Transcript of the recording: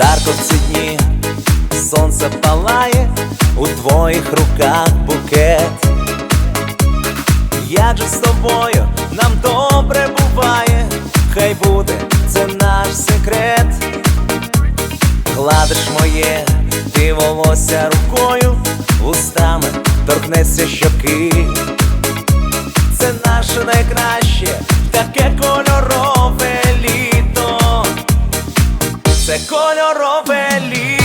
жарко в ці дні, сонце палає, у твоїх руках букет. Як же з тобою нам добре буває, хай буде це наш секрет. Гладиш моє ти волосся рукою, вустами торкнеться щоки. Це наше найкраще, Це кольорове літо.